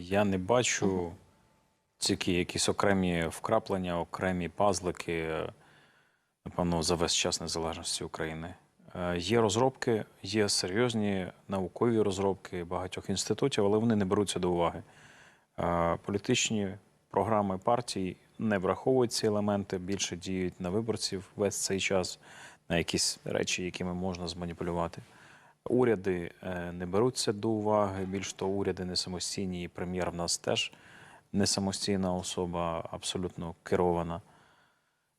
Я не бачу тільки якісь окремі вкраплення, окремі пазлики, е, напевно, за весь час незалежності України. Е, Є розробки, є серйозні наукові розробки багатьох інститутів, але вони не беруться до уваги. Е, Політичні програми партій не враховують ці елементи, більше діють на виборців весь цей час, на якісь речі, якими можна зманіпулювати. Уряди е, не беруться до уваги. Більш того, уряди не самостійні, і прем'єр в нас теж не самостійна особа, абсолютно керована.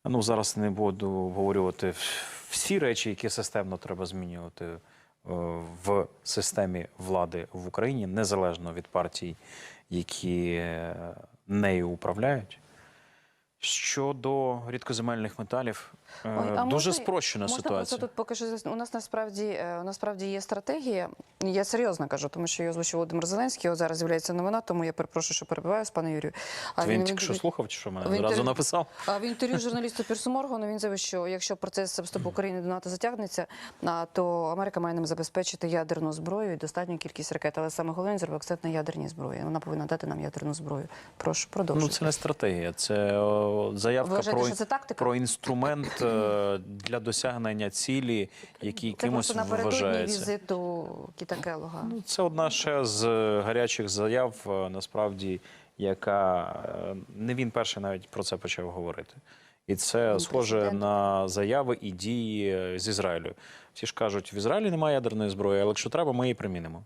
Ну, зараз не буду обговорювати всі речі, які системно треба змінювати е, в системі влади в Україні, незалежно від партій, які е, нею управляють. Щодо рідкоземельних металів, е, Ой, а дуже можна- спрощена можна ситуація. тут поки що у нас насправді е, насправді є стратегія. Я серйозно кажу, тому що її озвучив Володимир Зеленський. От зараз з'являється новина, тому я перепрошую, що перебиваю з пане Юрію. А він в тільки що слухав, чи що мене інтерв'ю- одразу написав? А в інтерв'ю журналісту Пірсуморгану він заявив, що якщо процес вступу України до НАТО затягнеться, то Америка має нам забезпечити ядерну зброю і достатню кількість ракет. Але саме головне зробив акцент на ядерній зброї. Вона повинна дати нам ядерну зброю. Прошу Ну, це не стратегія, це заявка Ви вважаєте, про, що це тактика? про інструмент е, для досягнення цілі, Це кимось просто напередодні вважається. візиту Кіта Келлога. Ну, це одна ще з е, гарячих заяв, е, насправді, яка е, не він перший навіть про це почав говорити. І це схоже президент. на заяви і дії з Ізраїлю. Всі ж кажуть, в Ізраїлі немає ядерної зброї, але якщо треба, ми її примінимо.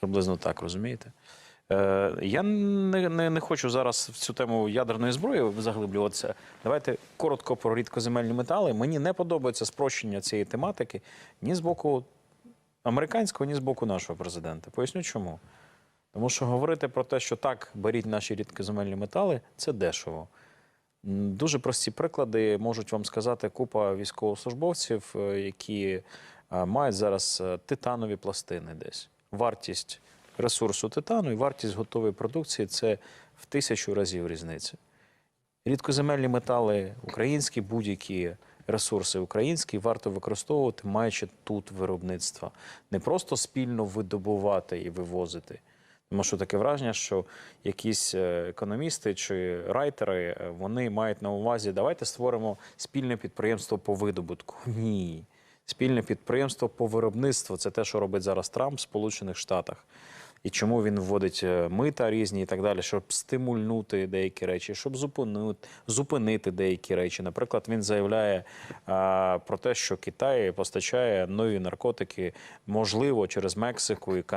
Приблизно так, розумієте? Е, я не, не, не хочу зараз в цю тему ядерної зброї заглиблюватися. Давайте коротко про рідкоземельні метали. Мені не подобається спрощення цієї тематики ні з боку американського, ні з боку нашого президента. Поясню чому. Тому що говорити про те, що так, беріть наші рідкоземельні метали, це дешево. Дуже прості приклади можуть вам сказати купа військовослужбовців, е, які е, мають зараз титанові пластини десь. Вартість ресурсу титану і вартість готової продукції це в тисячу разів різниця. Рідкоземельні метали українські, будь-які ресурси українські варто використовувати, маючи тут виробництва. Не просто спільно видобувати і вивозити. Тому що таке враження, що якісь е, економісти чи райтери е, вони мають на увазі, давайте створимо спільне підприємство по видобутку. Ні. Спільне підприємство по виробництву це те, що робить зараз Трамп в Сполучених Штатах. І чому він вводить е, мита різні і так далі, щоб стимульнути деякі речі, щоб зупинити, зупинити деякі речі. Наприклад, він заявляє а, про те, що Китай постачає нові наркотики, можливо, через Мексику і Канаду.